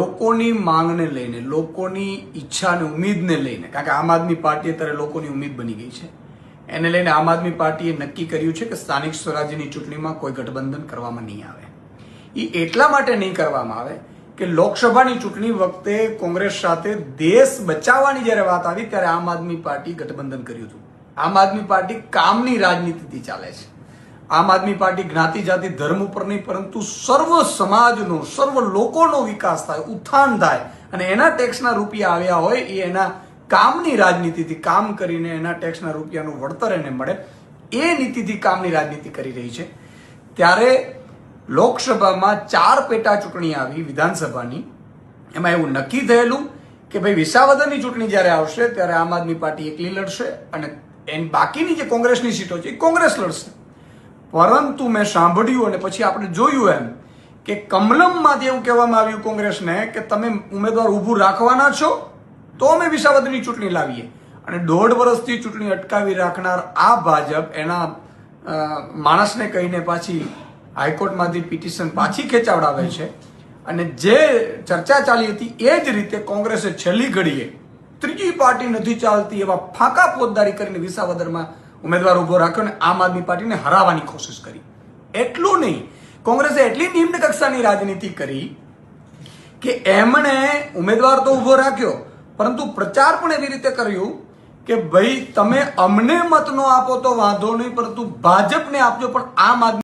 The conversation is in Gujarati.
લોકોની માંગને લઈને, લોકોની ઈચ્છાને, ઉમેદને લઈને, કારણ કે આમ આદમી પાર્ટી અત્યારે લોકોની ઉમેદ બની ગઈ છે. એને લઈને આમ આદમી પાર્ટીએ નક્કી કર્યું છે કે સ્થાનિક સ્વરાજ્યની ચૂંટણીમાં કોઈ ગઠબંધન કરવામાં નહીં આવે. એ એટલા માટે નહીં કરવામાં આવે કે લોકસભાની ચૂંટણી વખતે કોંગ્રેસ સાથે દેશ બચાવવાની જ્યારે વાત આવી ત્યારે આમ આદમી પાર્ટી ગઠબંધન કર્યું હતું. આમ આદમી પાર્ટી કામની રાજનીતિથી ચાલે છે. આમ આદમી પાર્ટી જ્ઞાતિ, જાતિ, ધર્મ ઉપર નહીં, પરંતુ સર્વ સમાજનો, સર્વ લોકોનો વિકાસ થાય, ઉત્થાન થાય અને એના ટેક્સના રૂપિયા આવ્યા હોય એ એના કામની રાજનીતિથી કામ કરીને એના ટેક્સના રૂપિયાનું વળતર એને મળે. એ નીતિથી કામની રાજનીતિ કરી રહી છે. ત્યારે લોકસભામાં ચાર પેટા ચૂંટણી આવી વિધાનસભાની. એમાં એવું નક્કી થયેલું કે ભાઈ વિસાવદરની ચૂંટણી જ્યારે આવશે ત્યારે આમ આદમી પાર્ટી એકલી લડશે અને એની બાકીની જે કોંગ્રેસની સીટો છે એ કોંગ્રેસ લડશે. પરંતુ મેં સાંભળ્યું અને પછી આપણે જોયું એમ કે કમલમમાંથી એવું કહેવામાં આવ્યું કોંગ્રેસને કે તમે ઉમેદવાર ઊભું રાખવાના છો, તો અમે વિસાવદરની ચૂંટણી લાવીએ. અને દોઢ વર્ષથી ચૂંટણી અટકાવી રાખનાર આ ભાજપ એના માણસને કહીને પાછી હાઈકોર્ટમાંથી પિટિશન પાછી ખેંચાવડાવે છે. અને જે ચર્ચા ચાલી હતી એ જ રીતે કોંગ્રેસે છેલ્લી ઘડીએ ત્રીજી પાર્ટી નથી ચાલતી એવા ફાંકા ફોજદારી કરીને વિસાવદરમાં ઉમેદવાર ઊભો રાખ્યો અને આમ આદમી પાર્ટીને હરાવવાની કોશિશ કરી. એટલું નહીં, કોંગ્રેસે એટલી નિમ્ન કક્ષાની રાજનીતિ કરી કે એમણે ઉમેદવાર તો ઊભો રાખ્યો, પરંતુ પ્રચાર પણ એવી રીતે કર્યું કે ભાઈ તમે અમને મત નો આપો તો વાંધો નહીં, પરંતુ ભાજપને આપજો, પણ આમ આદમી